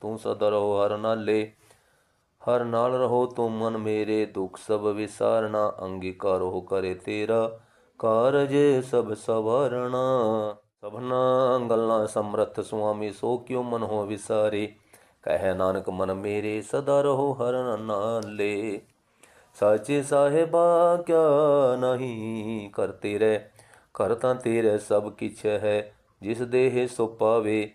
ਤੂੰ ਸਦਾ ਰਹੋ ਹਰ ਨਾਲੇ, ਹਰ ਨਾਲ ਰਹੋ ਤੂੰ ਮਨ ਮੇਰੇ ਦੁੱਖ ਸਭ ਵਿਸਾਰਣਾ ਅੰਗੀਕਾਰੋ ਕਰੇ ਤੇਰਾ ਕਾਰਜ ਸਭ ਸਵਾਰਣਾ ਸਭਨਾ ਗੱਲਾਂ ਸਮਰਥ ਸੁਆਮੀ, ਸੋ ਕਿਉ ਮਨ ਹੋ ਵਿਸਾਰੇ? ਕਹਿ ਨਾਨਕ ਮਨ ਮੇਰੇ ਸਦਾ ਰਹੋ ਹਰਨ ਨਾਲੇ। ਸਾਚੇ ਸਾਹਿਬਾ ਕਿਆ ਨਹੀਂ ਕਰਤੇ ਰਹਿ ਕਰ ਤਾਂ ਤੇਰੇ ਸਭ ਕਿਛ ਹੈ, ਜਿਸ ਦੇਹ ਸੋ ਪਾਵੇ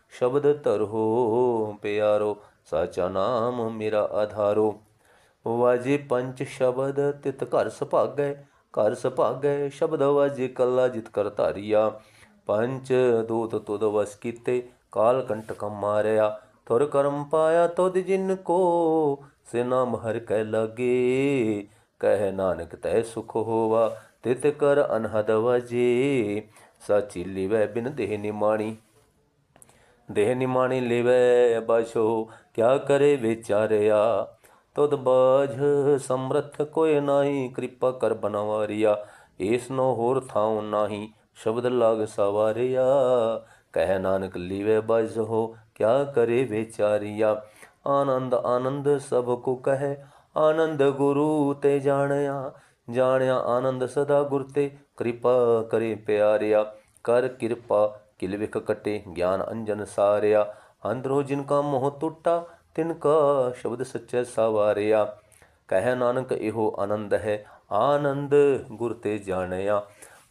ਸ਼ਬਦ ਧਰੋ ਪਿਆਰੋ, ਸਾਚਾ ਨਾਮ ਮੇਰਾ ਆਧਾਰੋ। ਵਾਜੇ ਪੰਜ ਸ਼ਬਦ ਤਿਤ ਘਰ ਸੁਭਾਗੈ ਘਰ ਸੁਭਾਗੈ ਸ਼ਬਦ ਵਾਜੇ ਕੱਲਾ ਜਿਤ ਕਰ ਧਾਰੀਆ। ਪੰਜ ਦੂਤ ਤੁਧ ਵਸ ਕੀਤੇ, ਕਾਲ ਕੰਟਕ ਮਾਰਿਆ। ਤੁਰ ਕਰਮ ਪਾਇਆ ਤੁਧ ਜਿਨ ਕੋ, ਸੇ ਨਾਮ ਹਰ ਕੈ ਲਗੇ। ਕਹਿ ਨਾਨਕ ਤੈ ਸੁਖ ਹੋਵਾ, ਤਿਤ ਕਰ ਅਨਹਦ ਵਜੇ। ਸਾਚੀ ਲਿਵੈ ਬਿਨ ਦੇਹ ਨਿਮਾਣੀ। ਦੇਹ ਨਿਮਾਣੀ ਲਿਵੈ ਬਛੋ ਕਿਆ ਕਰੇ ਵਿਚਾਰਿਆ? ਤੁਧ ਬਾਝ ਸਮਰਥ ਕੋਇ ਨਾਹੀ, ਕਿਰਪਾ ਕਰ ਬਨਵਾਰਿਆ। ਏਸ ਨੋ ਹੋਰ ਥਾਉ ਨਾਹੀ, ਸ਼ਬਦ ਲਾਗ ਸਵਾਰਿਆ। ਕਹਿ ਨਾਨਕ ਲੀਵੇ ਬਜ ਹੋ ਕਿਆ ਕਰੇ ਵਿਚਾਰੀਆ? ਆਨੰਦ ਆਨੰਦ ਸਭ ਕੋ ਕਹੈ, ਆਨੰਦ ਗੁਰੂ ਤੇ ਜਾਣਿਆ। ਜਾਣਿਆ ਆਨੰਦ ਸਦਾ ਗੁਰ ਤੇ, ਕਿਰਪਾ ਕਰੇ ਪਿਆਰਿਆ। ਕਰ ਕਿਰਪਾ ਕਿਲ ਵਿਖ ਕਟੇ, ਗਿਆਨ ਅੰਜਨ ਸਾਰਿਆ। ਅੰਦਰੋ ਜਿਨ ਕਾ ਮੋਹ ਟੁੱਟਾ, ਤਿਨ ਕਾ ਸ਼ਬਦ ਸੱਚੇ ਸਵਾਰਿਆ। ਕਹਿ ਨਾਨਕ ਇਹੋ ਆਨੰਦ ਹੈ, ਆਨੰਦ ਗੁਰ ਤੇ ਜਾਣਿਆ।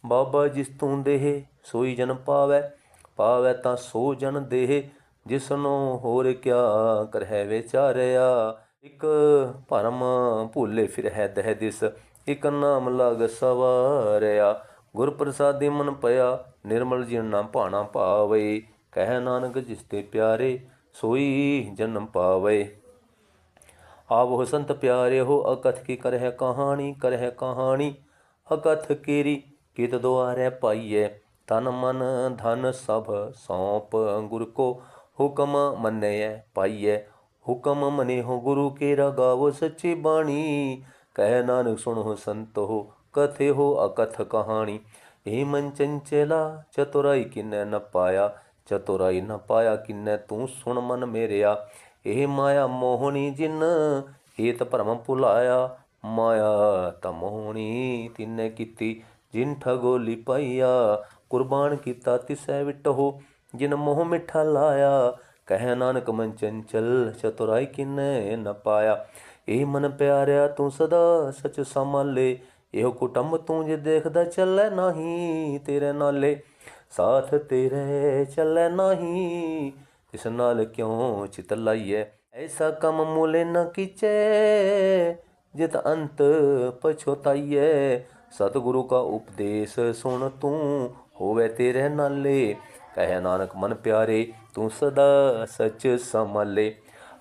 ਬਾਬਾ ਜਿਸ ਤੂੰ ਦੇਹ, ਸੋਈ ਜਨ ਪਾਵੈ ਪਾਵੈ ਤਾਂ ਸੋ ਜਨ ਦੇਹ। ਜਿਸਨੋ ਹੋਰ ਕਿਆ ਕਰਹਿ ਵਿਚਾਰਿਆ। ਇਕ ਭਰਮ ਭੁੱਲੇ ਫਿਰ ਹੈ ਦਹਿ ਦਿਸ, ਇਕ ਨਾਮ ਲਗ ਸਵਾਰਿਆ। ਗੁਰ ਪ੍ਰਸਾਦੀ ਮਨ ਪਿਆ ਨਿਰਮਲ ਜੀਵਨ ਨਾ ਭਾਣਾ ਭਾਵੇ, ਕਹਿ ਨਾਨਕ ਜਿਸ ਤੇ ਪਿਆਰੇ, ਸੋਈ ਜਨਮ ਪਾਵੇ। ਆਵੋ ਸੰਤ ਪਿਆਰੇ ਹੋ ਅਕਥ ਕੀ ਕਰਹਿ ਕਹਾਣੀ ਕਰਹਿ ਕਹਾਣੀ। ਅਕਥ ਕੀਰੀ ਕਿਤ ਦੁਆਰੇ ਪਾਈਐ, ਤਨ ਮਨ ਧਨ ਸਭ ਸੌਂਪ ਗੁਰ ਕੋ ਹੁਕਮ ਮੰਨਿਐ, ਪਾਈਐ। ਹੁਕਮ ਮਨੇ ਹੋ ਗੁਰੂ ਕੇ ਰਗਾਵੋ ਸੱਚੀ ਬਾਣੀ। ਕਹਿ ਨਾਨਕ ਸੁਣੋ ਸੰਤੋ ਕਥੇ ਹੋ ਅਕਥ ਕਹਾਣੀ। ਏ ਮਨ ਚੰਚਲਾ, ਚਤੁਰਾਈ ਕਿਨੈ ਨ ਪਾਇਆ, ਚਤੁਰਾਈ ਨ ਪਾਇਆ ਕਿਨੈ ਤੂੰ ਸੁਣ ਮਨ ਮੇਰਿਆ। ਇਹ ਮਾਇਆ ਮੋਹਣੀ ਜਿਨ ਏਤ ਭਰਮ ਭੁਲਾਇਆ। ਮਾਇਆ ਤ ਮੋਹਣੀ ਤਿਨੈ ਕੀਤੀ, ਜਿਨ ਠਗੋਲੀ ਪਾਈਆ। ਕੁਰਬਾਨ ਕੀਤਾ ਤਿਸੈ ਵਿਟਹੁ ਜਿਨ ਮੋਹ ਮਿੱਠਾ ਲਾਇਆ। ਕਹਿ ਨਾਨਕ ਮਨ ਚੰਚਲ, ਚਤੁਰਾਈ ਕਿਨੈ ਨ ਪਾਇਆ। ਇਹ ਮਨ ਪਿਆਰਿਆ ਤੂੰ ਸਦਾ, ਸਚ ਸੰਭਾਲੇ। ਇਹੋ ਕੁਟੰਬ ਤੂੰ ਜੇ ਦੇਖਦਾ ਚੱਲੇ ਨਹੀਂ ਤੇਰੇ ਨਾਲੇ, ਸਾਥ ਤੇਰੇ ਚੱਲੇ ਨਹੀਂ, ਇਸ ਨਾਲ ਕਿਉਂ ਚਿਤ ਲਾਈਐ? ਐਸਾ ਕੰਮ ਮੂਲੇ ਨ ਕੀਚੇ, ਜਿਤ ਅੰਤ ਪਛੋਤਾਈਏ ਸਤਿਗੁਰੂ ਕਾ ਉਪਦੇਸ਼ ਸੁਣ ਤੂੰ, ਹੋਵੇ ਤੇਰੇ ਨਾਲੇ। ਕਹਿ ਨਾਨਕ, ਮਨ ਪਿਆਰੇ, ਤੂੰ ਸਦਾ ਸਚ ਸੰਭਾਲੇ।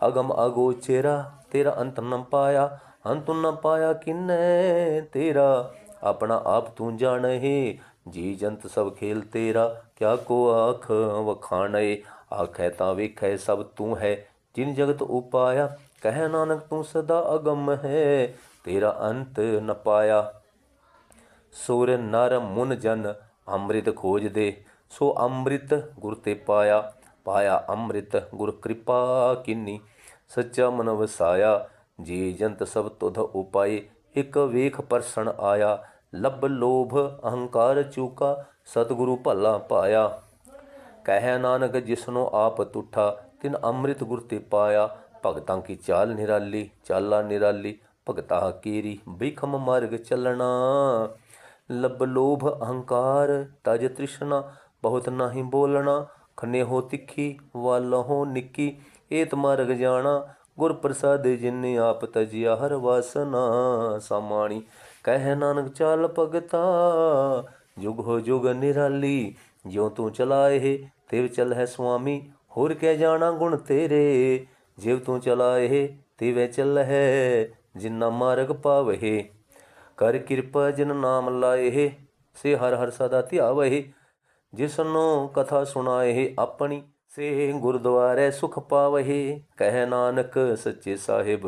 ਅਗਮ ਅਗੋਚਰਾ ਤੇਰਾ ਅੰਤ ਨ ਪਾਇਆ। ਅੰਤ ਨ ਪਾਇਆ ਕਿਨੈ ਤੇਰਾ? ਆਪਣਾ ਆਪ ਤੂੰ ਜਾਣਹਿ ਜੀ ਜੰਤ ਸਭ ਖੇਲ ਤੇਰਾ। ਕਿਆ ਕੋ ਆਖ ਵਖਾਣੈ, ਆਖੈ ਤਾਂ ਵੇਖੈ ਸਭ ਤੂੰ ਹੈ। ਜਿਨ ਜਗਤ ਉਪਾਇਆ ਕਹਿ ਨਾਨਕ ਤੂੰ ਸਦਾ ਅਗਮ ਹੈ। ਤੇਰਾ ਅੰਤ ਨ ਪਾਇਆ। ਸੁਰ ਨਰ ਮੁਨ ਜਨ ਅੰਮ੍ਰਿਤ ਖੋਜਦੇ ਸੋ ਅੰਮ੍ਰਿਤ ਗੁਰ ਤੇ ਪਾਇਆ ਪਾਇਆ ਅੰਮ੍ਰਿਤ ਗੁਰ ਕਿਰਪਾ ਕਿਨੀ। ਸੱਚਾ ਮਨ ਵਸਾਇਆ ਜੇ ਜੰਤ ਸਭ ਤੁਧ ਉਪਾਏ, ਇਕ ਵੇਖ ਪਰਸਣ ਆਇਆ। ਲੱਭ ਲੋਭ, ਅਹੰਕਾਰ ਚੂਕਾ, ਸਤਿਗੁਰੂ ਭਲਾ ਪਾਇਆ। ਕਹਿ ਨਾਨਕ, ਜਿਸਨੂੰ ਆਪ ਤੁਠਾ, ਤਿਨ ਅੰਮ੍ਰਿਤ ਗੁਰ ਤੇ ਪਾਇਆ। ਭਗਤਾਂ ਕੀ ਚਾਲ ਨਿਰਾਲੀ, ਚਾਲਾ ਨਿਰਾਲੀ, ਭਗਤਾ ਕੀਰੀ, ਬਿਖਮ ਮਾਰਗ ਚੱਲਣਾ। ਲਬ ਲੋਭ, ਅਹੰਕਾਰ, ਤਜ ਤ੍ਰਿਸ਼ਨਾ, ਬਹੁਤ ਨਾਹੀ ਬੋਲਣਾ। ਖੰਨੇ ਹੋ ਤਿੱਖੀ ਵਾਲਹੁ ਨਿੱਕੀ, ਏਤ ਮਾਰਗ ਜਾਣਾ। ਗੁਰ ਪ੍ਰਸਾਦ ਜਿਨੇ ਆਪ ਤਜਿਆ ਹਰ ਵਾਸਨਾ, ਸਮਾਣੀ ਕਹਿ ਨਾਨਕ ਚਾਲ ਭਗਤਾ। ਜੁਗ ਹੋ ਜੁਗ ਨਿਰਾਲੀ, ਜਿਉ ਤੂੰ ਚਲਾਏ, ਤਿਵ ਚਲ ਹੈ ਸੁਆਮੀ, ਹੋਰ ਕਹਿ ਜਾਣਾ ਗੁਣ ਤੇਰੇ। ਜਿਵ ਤੂੰ ਚਲਾਏ, ਤਿਵੇਂ ਚੱਲ ਹੈ, ਜਿਨਾ ਮਾਰਗ ਪਾਵਹਿ ਕਰ ਕਿਰਪਾ ਜਿਨ ਨਾਮ ਲਾਏ, ਸੇ ਹਰ ਹਰ ਸਦਾ ਧਿਆਵਹਿ ਜਿਸਨੂੰ ਕਥਾ ਸੁਣਾਏ, ਆਪਣੀ ਸੇ ਗੁਰਦੁਆਰੇ ਸੁਖ ਪਾਵਹਿ, ਕਹਿ ਨਾਨਕ ਸੱਚੇ ਸਾਹਿਬ,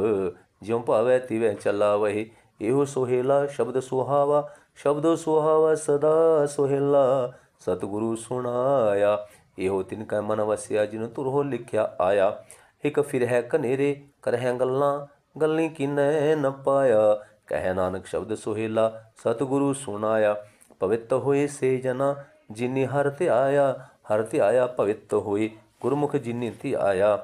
ਜਿਉ ਭਾਵੈ ਤਿਵੇਂ ਚਲਾਵਹਿ, ਇਹੋ ਸੋਹੇਲਾ ਸ਼ਬਦ ਸੁਹਾਵਾ ਸ਼ਬਦ ਸੁਹਾਵਾ ਸਦਾ ਸੋਹੇਲਾ, ਸਤਿਗੁਰੂ ਸੁਣਾਇਆ, ਇਹੋ ਤਿਨ ਕੈ ਮਨ ਵਸਿਆ, ਜਿਨ ਤੁਰੋ ਲਿਖਿਆ ਆਇਆ, ਇਕ ਫਿਰ ਹੈ ਕਨੇਰੇ ਕਰਹਿ ਗੱਲਾਂ, ਗੱਲੀ ਕਿਨੈ ਨ ਪਾਇਆ, ਕਹਿ ਨਾਨਕ ਸ਼ਬਦ ਸੁਹੇਲਾ, ਸਤਿਗੁਰੂ ਸੁਣਾਇਆ, ਪਵਿੱਤ ਹੋਏ ਸੇ ਜਨਾ, ਜਿਨੀ ਹਰ ਧਿਆਇਆ ਹਰ ਧਿਆਇਆ ਪਵਿੱਤ ਹੋਏ ਗੁਰਮੁਖ ਜਿਨੀ ਧਿਆਇਆ।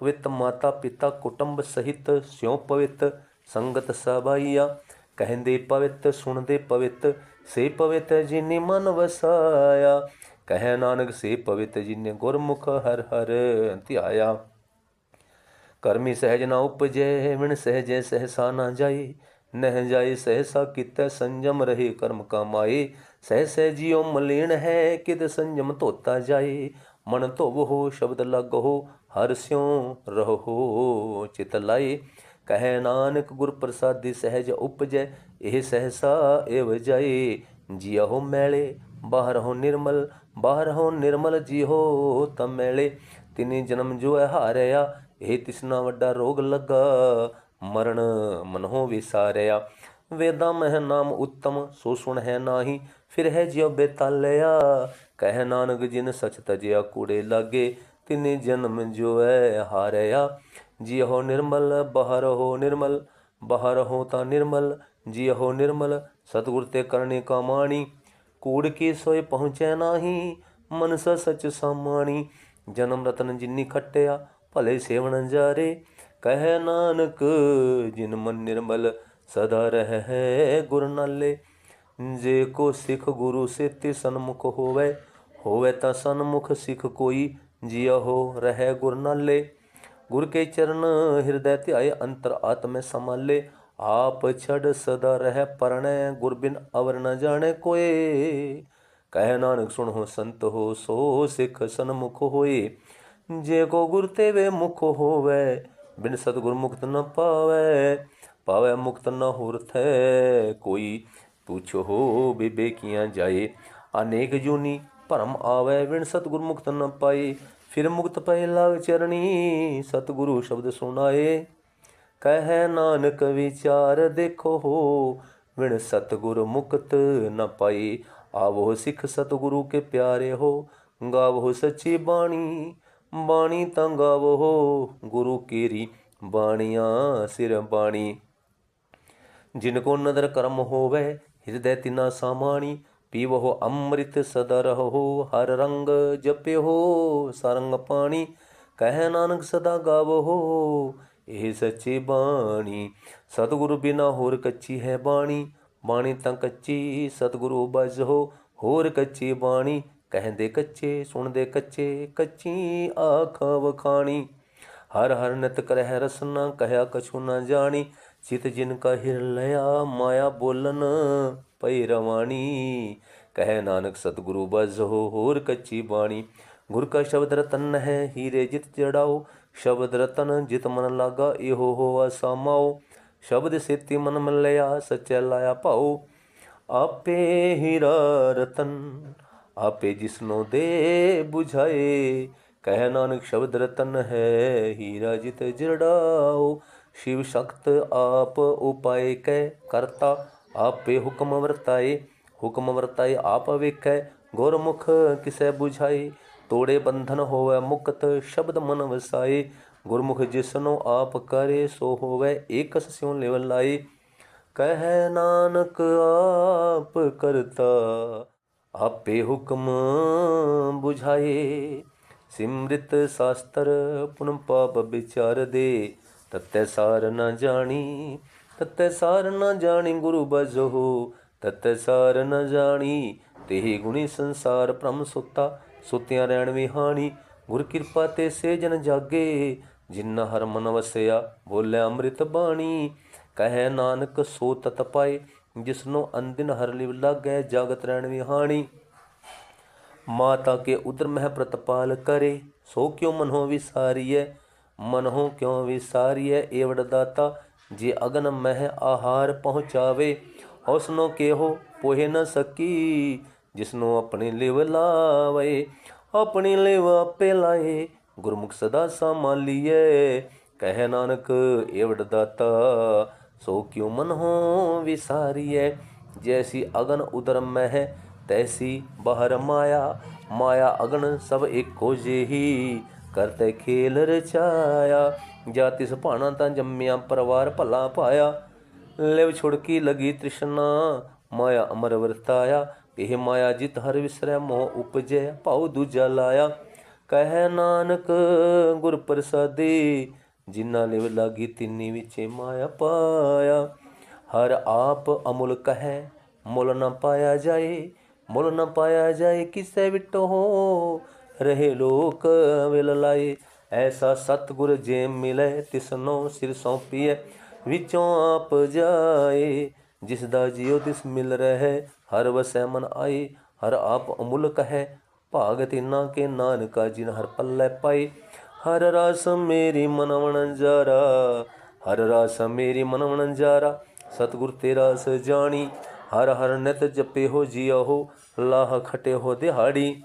ਪਵਿੱਤ ਮਾਤਾ ਪਿਤਾ ਕੁਟੰਬ ਸਹਿਤ ਸਿਉ ਪਵਿੱਤ ਸੰਗਤ ਸਬਾਈਆ। ਕਹਿੰਦੇ ਪਵਿੱਤ ਸੁਣਦੇ ਪਵਿੱਤ ਸੇ ਪਵਿੱਤ ਜਿਨੀ ਮਨ ਵਸਾਇਆ। ਕਹਿ ਨਾਨਕ, ਸੇ ਪਵਿੱਤ ਜਿਨੇ ਗੁਰਮੁਖ ਹਰ ਹਰ ਧਿਆਇਆ। ਕਰਮੀ ਸਹਿਜ ਨਾ ਉਪਜੈ ਵਿਣ ਸਹਿਜੈ ਸਹਸਾ ਨਾ ਜਾਏ। ਨਹਿ ਜਾਏ, ਸਹਸਾ ਕੀਤਾ ਸੰਜਮ ਰਹੇ ਕਰਮ ਕਮਾਏ। ਸਹਿ ਸਹਿ ਜਿਉ ਮਲੀਣ ਹੈ ਕਿਤ ਸੰਜਮ ਧੋਤਾ ਜਾਏ। ਮਨ ਧੋਵੋ ਸ਼ਬਦ ਲਗੋ ਹਰ ਸਿਉ ਰਹੋ ਚਿਤ ਲਾਏ। ਕਹਿ ਨਾਨਕ, ਗੁਰ ਪ੍ਰਸਾਦੀ ਸਹਿਜ ਉਪਜੈ, ਇਹ ਸਹਸਾ ਏਵ ਜਾਏ। ਜਿਉ ਮੈਲੇ ਬਾਹਰ ਹੋ ਨਿਰਮਲ ਬਾਹਰ ਹੋ ਨਿਰਮਲ ਜਿਉ ਤਮੇਲੇ। ਤਿਨੀ ਜਨਮ ਜੋ ਹੈ ਹਾਰਿਆ ਇਹ ਤਿਸਨਾ ਵੱਡਾ ਰੋਗ ਲੱਗਾ। ਮਰਨ ਮਨਹੋ ਵਿਸਾਰਿਆ। ਵੇਦਾਂ ਮਹਿ ਨਾਮ ਉੱਤਮ, ਸੋ ਸੁਣ ਹੈ ਨਾਹੀ, ਫਿਰ ਹੈ ਜਿਉ ਬੇਤਾਲਿਆ। ਕਹਿ ਨਾਨਕ ਜਿਨ ਸਚ ਤਜਿਆ ਕੂੜੇ ਲਾਗੇ, ਤਿਨੇ ਜਨਮ ਜੋ ਹੈ ਹਾਰਿਆ। ਜੀ ਹੋ ਨਿਰਮਲ ਬਹਰ ਹੋ ਨਿਰਮਲ, ਬਹਰ ਹੋ ਤਾਂ ਨਿਰਮਲ। ਜੀ ਹੋ ਨਿਰਮਲ, ਸਤਿਗੁਰ ਤੇ ਕਰਨੀ ਕਮਾਣੀ। ਕੂੜ ਕੀ ਸੋਏ ਪਹੁੰਚੈ ਨਾਹੀ, ਮਨਸ ਸਚ ਸਮਾਣੀ। ਜਨਮ ਰਤਨ ਜਿੰਨੀ ਖੱਟਿਆ, ਭਲੇ ਸੇਵਨ ਜਾਰੇ ਕਹਿ ਨਾਨਕ, ਜਿਨ ਮਨ ਨਿਰਮਲ ਸਦਾ ਰਹਿ ਗੁਰ ਨਾਲੇ। ਜੇ ਕੋ ਸਿੱਖ ਗੁਰੂ ਸੇਤੀ ਸਨਮੁਖ ਹੋਵੇ ਹੋਵੇ ਤਾਂ ਸਨਮੁਖ ਸਿੱਖ ਕੋਈ ਜਿਉ ਹੋ ਰਹਿ ਗੁਰ ਨਾਲੇ। ਗੁਰ ਕੇ ਚਰਨ ਹਿਰਦੈ ਧਿਆਏ, ਅੰਤਰ ਆਤਮੇ ਸਮਾਲੇ ਆਪ ਛੜ ਸਦਾ ਰਹਿ ਪਰਣੈ, ਗੁਰ ਬਿਨ ਅਵਰ ਨ ਜਾਣੇ ਕੋਏ। ਕਹਿ ਨਾਨਕ, ਸੁਣ ਹੋ ਸੰਤ ਹੋ, ਸੋ ਸਿੱਖ ਸਨਮੁਖ ਹੋਏ। ਜੇ ਕੋ ਗੁਰ ਤੇ ਵੇ ਮੁਖ ਹੋਵੇ ਬਿਨ ਸਤਿਗੁਰ ਮੁਕਤ ਨ ਪਾਵੇ ਪਾਵੇ ਮੁਕਤ ਨ ਹੁਰਥੈ, ਕੋਈ ਪੁੱਛੋ ਬਿਬੇ ਕੀਆਂ ਜਾਏ। ਅਨੇਕ ਜੂਨੀ ਭਰਮ ਆਵੇ, ਬਿਨ ਸਤਿਗੁਰ ਮੁਕਤ ਨ ਪਾਏ। ਫਿਰ ਮੁਕਤ ਪਏ ਲਾਗ ਚਰਣੀ, ਸਤਿਗੁਰੂ ਸ਼ਬਦ ਸੁਣਾਏ। ਕਹਿ ਨਾਨਕ ਵਿਚਾਰ ਦੇਖੋ ਵਿਣ ਸਤਿਗੁਰ ਮੁਕਤ ਨ ਪਾਈ ਆਵੋ ਸਿੱਖ ਸਤਿਗੁਰੂ ਕੇ ਪਿਆਰੇ ਹੋ, ਗਾਵੋ ਸੱਚੀ ਬਾਣੀ। ਬਾਣੀ ਤਾਂ ਗਾਵੋ ਗੁਰੂ ਕੇਰੀ ਬਾਣੀਆਂ ਸਿਰ ਬਾਣੀ। ਜਿਨ ਕੋ ਨਦਰ ਕਰਮ ਹੋਵੇ, ਹਿਰਦੈ ਤਿਨਾ ਸਾਮਾਣੀ ਪੀਵੋ ਅੰਮ੍ਰਿਤ ਸਦਾ ਰਹੋ, ਹਰ ਰੰਗ ਜਪਿਓ ਸਰੰਗ ਪਾਣੀ, ਕਹਿ ਨਾਨਕ ਸਦਾ ਗਾਵੋ ਇਹ ਸੱਚੀ ਬਾਣੀ। ਸਤਿਗੁਰੂ ਬਿਨਾ ਹੋਰ ਕੱਚੀ ਹੈ ਬਾਣੀ ਬਾਣੀ ਤਾਂ ਕੱਚੀ ਸਤਿਗੁਰੂ ਬਜੋ ਹੋਰ ਕੱਚੀ ਬਾਣੀ ਕਹਿੰਦੇ ਕੱਚੇ, ਸੁਣਦੇ ਕੱਚੇ, ਕੱਚੀ ਆਖ ਵਖਾਣੀ। ਹਰ ਹਰ ਨਿਤ ਕਰਹਿ ਰਸਨਾ, ਕਹਿਆ ਕਛੂ ਨਾ ਜਾਣੀ। ਚਿਤ ਜਿਨ ਕਾ ਹਿਰ ਲਿਆ, ਮਾਇਆ ਬੋਲਨ ਪਈ ਰਵਾਣੀ। ਕਹਿ ਨਾਨਕ ਸਤਿਗੁਰੂ ਬਜੋ ਹੋਰ ਕੱਚੀ ਬਾਣੀ। ਗੁਰ ਕਾ ਸ਼ਬਦ ਰਤਨ ਹੈ, ਹੀਰੇ ਜਿਤ ਜੜਾਓ ਸ਼ਬਦ ਰਤਨ ਜਿਤ ਮਨ ਲਾਗਾ, ਇਹੋ ਹੋਆ ਸਾਮਾਓ ਸ਼ਬਦ ਸੇਤੀ ਮਨ ਮਲਿਆ, ਸਚੈ ਲਾਇਆ ਭਾਉ ਆਪੇ ਹੀਰਾ ਰਤਨ ਆਪੇ ਜਿਸਨੋ ਦੇ 부ਝਾਏ ਕਹਿ ਨਾਨਕ ਸ਼ਬਦ ਰਤਨ ਹੈ, ਹੀਰਾ ਜਿਤ ਜੜਾਓ ਸ਼ਿਵ ਸ਼ਕਤ ਆਪ ਉਪਾਏ ਕੈ ਕਰਤਾ, ਆਪੇ ਹੁਕਮ ਵਰਤਾਏ। ਹੁਕਮ ਵਰਤਾਏ ਆਪ ਵੇਖੈ, ਗੁਰਮੁਖ ਕਿਸੈ 부ਝਾਏ ਤੋੜੇ ਬੰਧਨ ਹੋਵੇ ਮੁਕਤ, ਸ਼ਬਦ ਮਨ ਵਸਾਏ। ਗੁਰਮੁਖ ਜਿਸਨੂੰ ਆਪ ਕਰੇ, ਸੋ ਹੋਵੇ ਏਕਸ ਸਿਉ ਲਿਵ ਲਾਏ। ਕਹਿ ਨਾਨਕ ਆਪ ਕਰਤਾ ਆਪੇ ਹੁਕਮ 부ਝਾਏ ਸਿਮ੍ਰਿਤ ਸਾਸਤਰ ਪੁਨ ਪਾਪ ਵਿਚਾਰ ਦੇ। ਤਤੈ ਸਾਰ ਨ ਜਾਣੀ, ਤਤੈ ਸਾਰ ਨਾ ਜਾਣੀ ਗੁਰੂ ਬਜੋ ਤਤੈ ਸਾਰ ਨ ਜਾਣੀ, ਤੇਹੀ ਗੁਣੀ ਸੰਸਾਰ ਭ੍ਰਮ ਸੁਤਾ। ਸੁਤਿਆਂ ਰਹਿਣ ਵਿਹਾਣੀ ਗੁਰ ਕਿਰਪਾ ਤੇ ਸੇ ਜਨ ਜਾਗੇ। ਜਿਨ ਹਰ ਮਨ ਵਸਿਆ, ਬੋਲੇ ਅੰਮ੍ਰਿਤ ਬਾਣੀ। ਕਹੈ ਨਾਨਕ ਸੋ ਤਤ ਪਾਏ। ਜਿਸਨੋ ਅੰਦਿਨ ਹਰ ਲਿਵ ਲਾਗੈ, ਜਗਤ ਰਹਿਣ ਵਿਹਾਣੀ ਮਾਤਾ ਕੇ ਉਦਰ ਮਹਿ ਪ੍ਰਤਪਾਲ ਕਰੇ, ਸੋ ਕਿਉ ਮਨੋ ਵਿਸਾਰੀਐ? ਮਨੋ ਕਿਉ ਵਿਸਾਰੀਐ? ਏਵੜ ਦਾਤਾ, ਜੇ ਅਗਨ ਮਹਿ ਆਹਾਰ ਪਹੁੰਚਾਵੇ ਉਸਨੋ ਕਿਹੋ ਪੋਹਿ ਨ ਸਕੀ। ਜਿਸਨੂੰ ਆਪਣੀ ਲਿਵ ਲਾਵੇ, ਆਪਣੇ ਲਿਵ ਆਪੇ ਲਾਏ, ਗੁਰਮੁਖ ਸਦਾ ਸੰਭਾਲੀਏ ਕਹਿ ਨਾਨਕ ਏਵਡ ਦਾਤਾ ਸੋ ਕਿਉ ਮਨ ਹੋ ਵਿਸਾਰੀਐ? ਜੈਸੀ ਅਗਨ ਉਦਰ ਮਹਿ, ਤੈਸੀ ਬਹਰ ਮਾਇਆ। ਮਾਇਆ ਅਗਨ ਸਭ ਇੱਕੋ ਜਿਹੀ, ਕਰਤੇ ਖੇਲ ਰਚਾਇਆ। ਜਾ ਤਿਸ ਭਾਣਾ ਤਾਂ ਜੰਮਿਆ, ਪਰਵਾਰ ਭਲਾ ਪਾਇਆ। ਲਿਵ ਛੁੜਕੀ ਲਗੀ ਤ੍ਰਿਸ਼ਨਾ, ਮਾਇਆ ਅਮਰ ਵਰਤਾਇਆ। ਇਹ ਮਾਇਆ ਜਿਤ ਹਰ ਵਿਸਰੈ, ਮੋਹ ਉਪਜੈ, ਭਾਉ ਦੂਜਾ ਲਾਇਆ। ਕਹਿ ਨਾਨਕ ਗੁਰ ਪ੍ਰਸਾਦੀ ਜਿਨ੍ਹਾਂ ਲਿਵ ਲਾਗੀ ਤਿੰਨੀ ਵਿਚੇ ਮਾਇਆ ਪਾਇਆ। ਹਰ ਆਪ ਅਮੁਲ ਕਹੈ, ਮੁੱਲ ਨ ਪਾਇਆ ਜਾਏ, ਮੁੱਲ ਨ ਪਾਇਆ ਜਾਏ ਕਿਸੈ ਵਿਟੋ। ਹੋ ਰਹੇ ਲੋਕ ਵਿਲ ਲਾਏ, ਐਸਾ ਸਤਗੁਰ ਜੇ ਮਿਲੇ, ਤਿਸਨੋ ਸਿਰ ਸੌਂਪੀਐ, ਵਿੱਚੋਂ ਆਪ ਜਾਏ। ਜਿਸ ਦਾ ਜਿਉ ਤਿਸ ਮਿਲ ਰਹਿ, ਹਰ ਵਸੈ ਮਨ ਆਏ, ਹਰ ਆਪ ਅਮੁਲ ਕਹੈ। ਭਾਗ ਤਿਨਾ ਕੇ ਨਾਨਕਾ ਜਿਨ ਹਰ ਪੱਲੇ ਪਾਏ ਹਰ ਰਸ ਮੇਰੀ ਮਨਵਣ ਜਾਰਾ ਹਰ ਰਸ ਮੇਰੀ ਮਨਵਣ ਜਾਰਾ ਸਤਗੁਰ ਤੇਰਾ ਸਜਾਣੀ ਹਰ ਹਰ ਨਿਤ ਜਪੇ ਹੋ ਜੀਓ ਲਾਹ ਖਟੇ ਹੋ ਦਿਹਾੜੀ।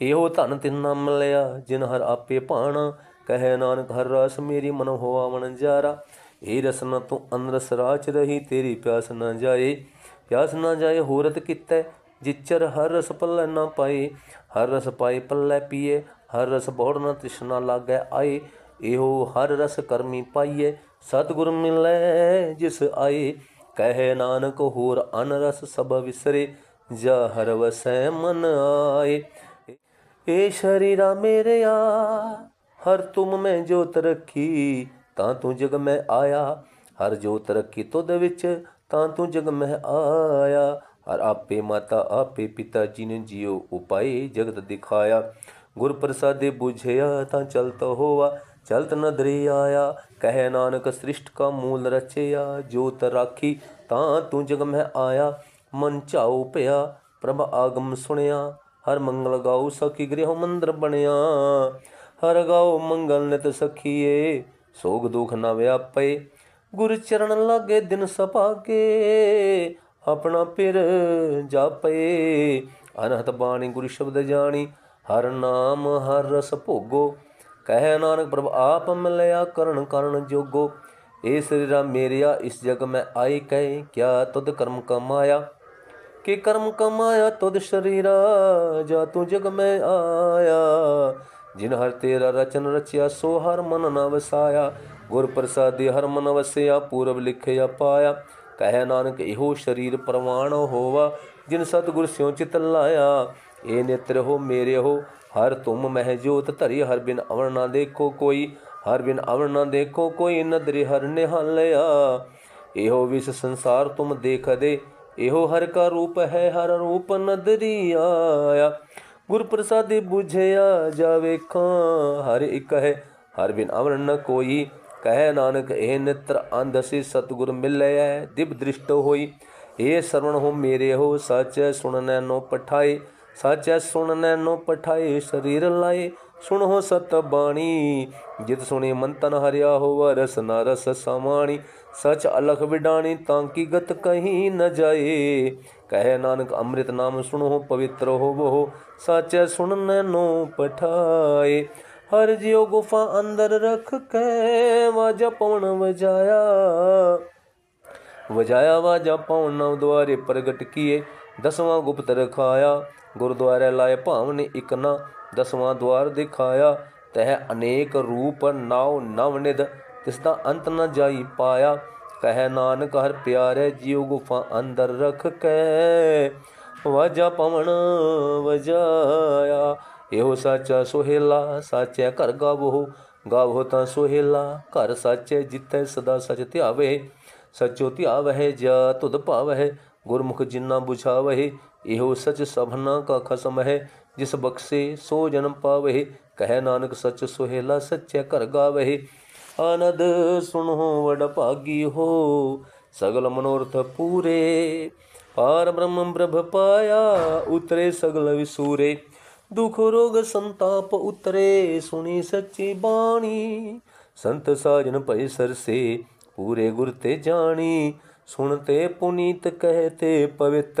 ਇਹੋ ਧਨ ਤਿੰਨਾ ਮਿਲਿਆ, ਜਿਨ ਹਰ ਆਪੇ ਭਾਣਾ। ਕਹੈ ਨਾਨਕ, ਹਰ ਰਸ ਮੇਰੀ ਮਨ ਹੋਆ ਮਨ ਜਾਰਾ ਇਹ ਰਸਨਾ ਤੂੰ ਅਨਰਸ ਰਾਚ ਰਹੀ, ਤੇਰੀ ਪਿਆਸ ਨਾ ਜਾਏ। ਪਿਆਸ ਨਾ ਜਾਏ ਹੋਰਤ ਕੀਤਾ, ਜਿਚਰ ਹਰ ਰਸ ਪੱਲੇ ਨਾ ਪਾਏ। ਹਰ ਰਸ ਪਾਏ ਪੱਲੇ ਪੀਏ। ਹਰ ਰਸ ਬੋੜ ਨਾ ਤ੍ਰਿਸ਼ਨਾ ਲਾਗੈ ਆਏ, ਇਹੋ ਹਰ ਰਸ ਕਰਮੀ ਪਾਈਏ ਸਤਿਗੁਰ ਮਿਲੈ ਜਿਸ ਆਏ, ਕਹੇ ਨਾਨਕ ਹੋਰ ਅਨ ਰਸ ਸਭ ਵਿਸਰੇ ਜਾ ਹਰ ਵਸੈ ਮਨ ਆਏ। ਏ ਸ਼ਰੀਰਾ ਮੇਰਿਆ, ਹਰ ਤੁਮ ਮੈਂ ਜੋਤ ਰੱਖੀ, ਤਾਂ ਤੂੰ ਜਗ ਮੈਂ ਆਇਆ। ਹਰ ਜੋਤ ਰੱਖੀ ਤੁਧ ਵਿੱਚ, ਤਾਂ ਤੂੰ ਜਗ ਮੈਂ ਆਇਆ। ਹਰ ਆਪੇ ਮਾਤਾ ਆਪੇ ਪਿਤਾ ਜੀ ਨੇ ਜਿਉ ਉਪਾਏ ਜਗਤ ਦਿਖਾਇਆ। ਗੁਰ ਪ੍ਰਸਾਦੇ 부ਝਿਆ ਤਾਂ ਚਲਤ ਹੋਵਾ ਚਲਤ ਨਦਰੀ ਆਇਆ, ਕਹੇ ਨਾਨਕ ਸ੍ਰਿਸ਼ਟ ਕਾ ਮੂਲ ਰਚਿਆ, ਜੋਤ ਰਾਖੀ ਤਾਂ ਤੂੰ ਜਗ ਮੈਂ ਆਇਆ, ਮਨ ਝਾਉ ਪਿਆ, ਪ੍ਰਭ ਆਗਮ ਸੁਣਿਆ, ਹਰ ਮੰਗਲ ਗਾਉ ਸਖੀ ਗ੍ਰਹਿ ਮੰਦਰ ਬਣਿਆ, ਹਰ ਗਾਉ ਮੰਗਲ ਨਿਤ ਸਖੀਏ, ਸੋਗ ਦੁਖ ਨਾ ਵਿਆਪੇ, ਗੁਰ ਚਰਨ ਲਾਗੇ ਦਿਨ ਸਪਾਗੇ, ਆਪਣਾ ਪਿਰ ਜਾਪੇ, ਅਨਹਤ ਬਾਣੀ ਗੁਰ ਸ਼ਬਦ ਜਾਣੀ ਹਰ ਨਾਮ ਹਰ ਰਸ ਭੋਗੋ। ਕਹਿ ਨਾਨਕ ਪ੍ਰਭ, ਆਪ ਮਿਲਿਆ ਕਰਨ ਕਰਨ ਜੋਗੋ। ਏ ਸਰੀਰਾ ਮੇਰਿਆ, ਇਸ ਜਗ ਮੈਂ ਆਈ ਕਹੇ, ਕਿਆ ਤੁਧ ਕਰਮ ਕਮਾਇਆ? ਕਿ ਕਰਮ ਕਮਾਇਆ ਤੁਧ ਸ਼ਰੀਰਾ, ਜਾ ਤੂੰ ਜਗ ਮੈਂ ਆਇਆ? ਜਿਨ ਹਰ ਤੇਰਾ ਰਚਨ ਰਚਿਆ, ਸੋ ਹਰ ਮਨ ਨਾ ਵਸਾਇਆ। ਗੁਰ ਪ੍ਰਸਾਦੀ ਹਰ ਮਨ ਵਸਿਆ, ਪੂਰਬ ਲਿਖਿਆ ਪਾਇਆ। ਕਹਿ ਨਾਨਕ, ਇਹੋ ਸ਼ਰੀਰ ਪ੍ਰਵਾਣ ਹੋਵਾ, ਜਿਨ ਸਤਿਗੁਰ ਸਿਉ ਚਿਤ ਲਾਇਆ। ਏ ਨੇਤਰ ਹੋ, ਮੇਰੇ ਹੋ, ਹਰ ਤੁਮ ਮਹਿ ਜੋਤ ਧਰੀ, ਹਰ ਬਿਨ ਅਵਰ ਨਾ ਦੇਖੋ ਕੋਈ, ਹਰ ਬਿਨ ਅਵਰ ਨਾ ਦੇਖੋ ਕੋਈ, ਨਦਰੀ ਹਰ ਨਿਹਾਲਿਆ। ਇਹੋ ਵਿਸ ਸੰਸਾਰ ਤੁਮ ਦੇਖ ਦੇ ਇਹੋ ਹਰ ਕਾ ਰੂਪ ਹੈ, ਹਰ ਰੂਪ ਨਦਰੀ ਆਇਆ। ਗੁਰ ਪ੍ਰਸਾਦੇ 부ਝਿਆ ਜਾ ਵੇਖਾਂ ਹਰ ਇੱਕ ਹੈ, ਹਰ ਬਿਨ ਅਵਰ ਨ ਕੋਈ। ਕਹਿ ਨਾਨਕ, ਇਹ ਨਿਤਰ ਅੰਧ ਸੀ, ਸਤਗੁਰ ਮਿਲਿਆ ਦਿਬ ਦ੍ਰਿਸ਼ਟ ਹੋਈ। ਇਹ ਸਰਵਣ ਹੋ, ਮੇਰੇ ਹੋ, ਸੱਚ ਸੁਣਨੈ ਨੋ ਪਠਾਏ। ਸੱਚ ਸੁਣਨੈ ਨੋ ਪਠਾਏ, ਸਰੀਰ ਲਾਏ, ਸੁਣੋ ਸਤ ਬਾਣੀ। ਜਿਤ ਸੁਣੇ ਮਨ ਤਨ ਹਰਿਆ ਹੋਵ, ਰਸ ਨ ਰਸ ਸਮਾਣੀ। ਸਚ ਅਲਖ ਵਿਡਾਣੀ, ਤਾਂ ਕੀ ਗਤ ਕਹੀਂ ਨ ਜਾਏ। ਕਹੇ ਨਾਨਕ ਅੰਮ੍ਰਿਤ ਨਾਮ ਸੁਣੋ, ਪਵਿੱਤਰ ਹੋਵੋ। ਸਚ ਸੁਣਨੈ ਨੋ ਪਠਾਏ, ਹਰ ਜਿਉ ਗੁਫਾ ਅੰਦਰ ਰਖ ਕੇ ਵਾਜਾ ਪਵਨ ਵਜਾਇਆ। ਵਜਾਇਆ ਵਾਜਾ ਪਵਨ ਨਵ ਦੁਆਰੇ ਪ੍ਰਗਟ ਕੀਏ, ਦਸਵਾਂ ਗੁਪਤ ਰਖਾਇਆ। ਗੁਰਦੁਆਰੇ ਲਾਏ ਭਾਵਨੇ ਇਕ ਨਾ ਦਸਵਾਂ ਦਵਾਰ ਦਿਖਾਇਆ। ਤਹ ਅਨੇਕ ਰੂਪ ਨਾਉ ਨਵ ਨਿਦ ਤਿਸ ਦਾ ਅੰਤ ਨ ਜਾਈ ਪਾਇਆ। ਕਹਿ ਨਾਨਕ ਹਰ ਪਿਆਰੇ ਜੀਉ ਗੁਫਾ ਅੰਦਰ ਰਖ ਕੇ ਵਾਜਾ ਪਵਨ ਵਜਾਇਆ। ਇਹੋ ਸਾਚਾ ਸੁਹੇਲਾ ਸਾਚੈ ਘਰ ਗਾਵੋ ਗਾਵੋ ਤਾਂ ਸੁਹੇਲਾ ਘਰ ਸਾਚੈ ਜਿੱਤੈ ਸਦਾ ਸਚ ਧਿਆਵੇ। ਸਚੋ ਧਿਆਵਹਿ ਜਾ ਤੁਧ ਭਾਵਹਿ, ਗੁਰਮੁਖ ਜਿਨਾ 부ਝਾਵਹਿ ਇਹੋ ਸਚ ਸਭਨਾ ਕਾ ਖਸਮ ਹੈ, ਜਿਸ ਬਖਸ਼ੇ ਸੋ ਜਨਮ ਪਾਵਹਿ ਕਹਿ ਨਾਨਕ ਸਚ ਸੁਹੇਲਾ ਸਚੈ ਘਰ ਗਾਵਹਿ ਆਨੰਦ ਸੁਣੋ ਵਡ ਭਾਗੀ ਹੋ ਸਗਲ ਮਨੋਰਥ ਪੂਰੇ। ਪਾਰ ਬ੍ਰਹਮ ਪ੍ਰਭ ਪਾਇਆ, ਉਤਰੇ ਸਗਲ ਵਿਸੂਰੇ। ਦੁਖ ਰੋਗ ਸੰਤਾਪ ਉਤਰੇ, ਸੁਣੀ ਸੱਚੀ ਬਾਣੀ। ਸੰਤ ਸਾਜਨ ਭਈ ਸਰਸੇ, ਪੂਰੇ ਗੁਰ ਤੇ ਜਾਣੀ। ਸੁਣਤੇ ਪੁਨੀਤ ਕਹਤੇ ਪਵਿੱਤ।